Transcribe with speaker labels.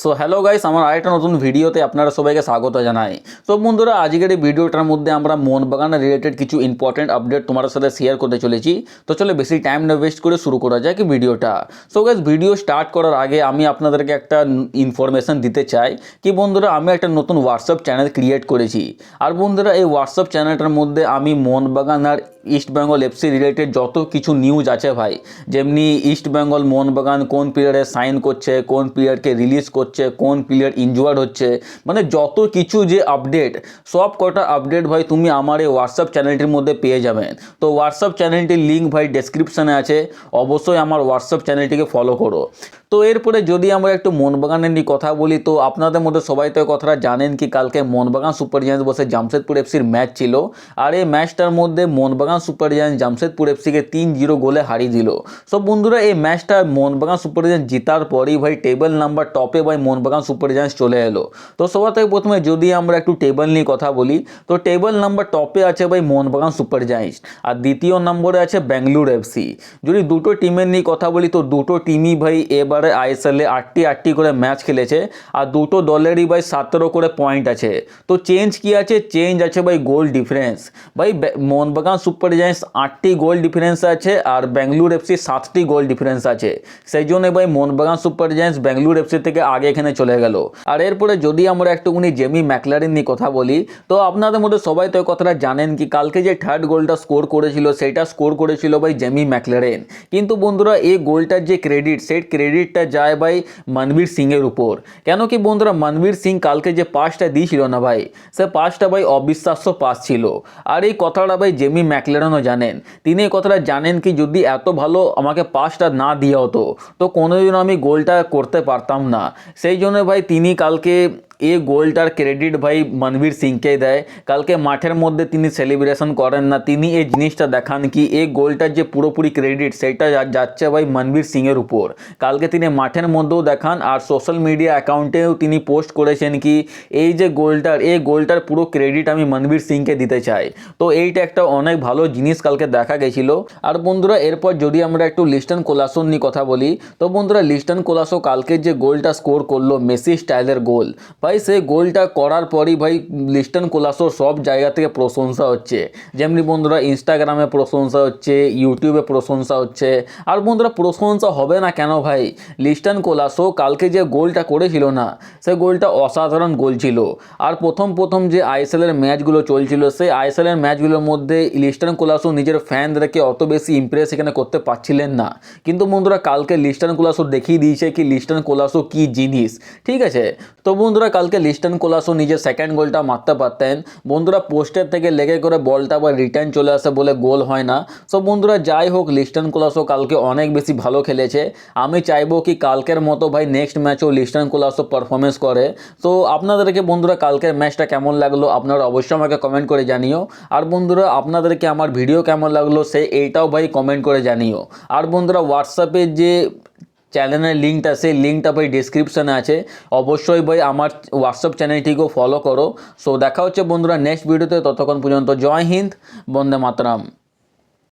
Speaker 1: So hello guys আমার আরেকটা নতুন ভিডিওতে আপনারা সবাইকে স্বাগত জানাই। তো বন্ধুরা, আজকের এই ভিডিওটার মধ্যে আমরা মোহনবাগান রিলেটেড কিছু ইম্পর্টেন্ট আপডেট তোমার সাথে শেয়ার করতে চলেছি। তো চলে বেশি টাইম না ওয়েস্ট করে শুরু করা যাক এই ভিডিওটা। সো গাইস ভিডিও স্টার্ট করার আগে আমি আপনাদেরকে একটা ইনফরমেশন দিতে চাই কি বন্ধুরা, আমি একটা নতুন হোয়াটসঅ্যাপ চ্যানেল ক্রিয়েট করেছি। আর বন্ধুরা, এই হোয়াটসঅ্যাপ চ্যানেলটার মধ্যে আমি মোহনবাগান আর ইস্ট বেঙ্গল এফসি রিলেটেড যত কিছু নিউজ আছে ভাই, যেমনি ইস্ট বেঙ্গল মোহনবাগান, কোন প্লেয়ারে সাইন করছে, কোন প্লেয়ারকে রিলিজ করছে কোন প্লেয়ার ইনজুয়ার্ড হচ্ছে মানে যত কিছু যে আপডেট সব কটা আপডেট ভাই তুমি আমার এই হোয়াটসঅ্যাপ চ্যানেলটির মধ্যে পেয়ে যাবেন তো হোয়াটসঅ্যাপ চ্যানেলটির লিঙ্ক ভাই ডেসক্রিপশানে আছে, অবশ্যই আমার হোয়াটসঅ্যাপ চ্যানেলটিকে ফলো করো। তো এরপরে যদি আমরা একটু মোহনবাগানের নিয়ে কথা বলি, তো আপনাদের মধ্যে সবাই তো কথাটা জানেন কি, কালকে মোহনবাগান সুপার জায়ান্টস বসে জামশেদপুর এফসির ম্যাচ ছিল। আর এই ম্যাচটার মধ্যে মোহনবাগান সুপার জায়ান্টস জামশেদপুর এফসিকে তিন জিরো গোলে হারিয়ে দিল। সব বন্ধুরা, এই ম্যাচটা মোহনবাগান সুপার জায়ান্টস জিতার পরেই ভাই টেবিল নাম্বার টপে ভাই মোহনবাগান সুপার জায়ান্টস চলে এলো। তো সবার থেকে প্রথমে যদি আমরা একটু টেবিল নিয়ে কথা বলি, তো টেবিল নাম্বার টপে আছে ভাই মোহনবাগান সুপার জায়ান্টস। আর দ্বিতীয় নম্বরে আছে ব্যাঙ্গালোর এফসি যদি দুটো টিমের নিয়ে কথা বলি, তো দুটো টিমই ভাই এবারে আইএসএলে আটটি আটটি করে ম্যাচ খেলেছে, আর দুটো দলেরই ভাই সতেরো করে পয়েন্ট আছে। তো চেঞ্জ কি আছে? চেঞ্জ আছে ভাই গোল ডিফারেন্স ভাই মোহনবাগান সুপার জায়ান্টস আটটি গোল ডিফারেন্স আছে, আর ব্যাঙ্গালোর এফসি সাতটি গোল ডিফারেন্স আছে। সেই জন্য ভাই Mohun Bagan Super Giants Bangalore FC থেকে আগে এখানে চলে গেল। আর এরপরে যদি আমরা একটুখানি জেমি ম্যাকলারিন নিয়ে কথা বলি, তো আপনাদের মধ্যে সবাই তো কথাটা জানেন কি, কালকে যে থার্ড গোলটা স্কোর করেছিল সেটা স্কোর করেছিল ভাই জেমি ম্যাকলারেন। কিন্তু বন্ধুরা, এই গোলটার যে ক্রেডিট সেই ক্রেডিটটা যায় ভাই মনবীর সিংয়ের উপর। কেন কি বন্ধুরা, মনবীর সিং কালকে যে পাসটা দিয়েছিল না ভাই, সে পাসটা ভাই অবিশ্বাস্য পাস ছিল। আর এই কথাটা ভাই জেমি ম্যাকলেরনও জানেন। তিনি এই কথাটা জানেন কি, যদি এত ভালো আমাকে পাসটা না দেওয়া হতো তো কোনোদিনও আমি গোলটা করতে পারতাম না। সেই জন্য ভাই তিনি কালকে এই গোলটার ক্রেডিট ভাই মনবীর সিংকে দেয়। কালকে মাঠের মধ্যে তিনি সেলিব্রেশন করেন না, তিনি এই জিনিসটা দেখান কি এই গোলটার যে পুরোপুরি ক্রেডিট সেটা যাচ্ছে ভাই মনবীর সিংয়ের উপর। কালকে তিনি মাঠের মধ্যেও দেখান আর সোশ্যাল মিডিয়া অ্যাকাউন্টেও তিনি পোস্ট করেছেন কি, এই যে গোলটার এই গোলটার পুরো ক্রেডিট আমি মনবীর সিংকে দিতে চাই। তো এইটা একটা অনেক ভালো জিনিস কালকে দেখা গেছিল। আর বন্ধুরা, এরপর যদি আমরা একটু লিস্টন কোলাসন নিয়ে কথা বলি, তো বন্ধুরা, লিস্টন কোলাসো কালকে যে গোলটা স্কোর করল, মেসি স্টাইলের গোল ভাই সেই গোলটা করার পরই ভাই, লিস্টন কোলাসোর সব জায়গা থেকে প্রশংসা হচ্ছে। যেমনি বন্ধুরা ইনস্টাগ্রামে প্রশংসা হচ্ছে ইউটিউবে প্রশংসা হচ্ছে। আর বন্ধুরা, প্রশংসা হবে না কেন ভাই? লিস্টন কোলাসো কালকে যে গোলটা করেছিল না সেই গোলটা অসাধারণ গোল ছিল। আর প্রথম প্রথম যে আইএসএলের ম্যাচগুলো চলছিল, সেই আইএসএলের ম্যাচগুলোর মধ্যে লিস্টন কোলাসো নিজের ফ্যানদেরকে অত বেশি ইমপ্রেস এখানে করতে পারছিলেন না। কিন্তু বন্ধুরা, কালকে লিস্টন কোলাসো দেখিয়ে দিয়েছে কি লিস্টন কোলাসো কি জিনিস, ঠিক আছে? তো বন্ধুরা কালকে লিস্টন কোলাসো নিজের সেকেন্ড গোলটা মারতে পারতেন। বন্ধুরা পোস্টের থেকে লেগে করে বলটা আবার রিটার্ন চলে আসে বলে গোল হয় না। সো বন্ধুরা যাই হোক, লিস্টন কোলাসো কালকে অনেক বেশি ভালো খেলেছে। আমি চাইব কি কালকের মতো ভাই নেক্সট ম্যাচও লিস্টন কোলাসো পারফরমেন্স করে। তো আপনাদেরকে বন্ধুরা কালকের ম্যাচটা কেমন লাগল আপনারা অবশ্যই আমাকে কমেন্ট করে জানিও। আর বন্ধুরা আপনাদেরকে আমার ভিডিও কেমন লাগল সে এইটাও ভাই কমেন্ট করে জানিও। আর বন্ধুরা হোয়াটসঅ্যাপে যে চ্যানেলের লিঙ্কটা সেই লিঙ্কটা ভাই ডিসক্রিপশানে আছে। অবশ্যই ভাই আমার হোয়াটসঅ্যাপ চ্যানেলটিকেও ফলো করো। সো দেখা হচ্ছে বন্ধুরা নেক্সট ভিডিওতে ততক্ষণ পর্যন্ত জয় হিন্দ, বন্দে মাতরম।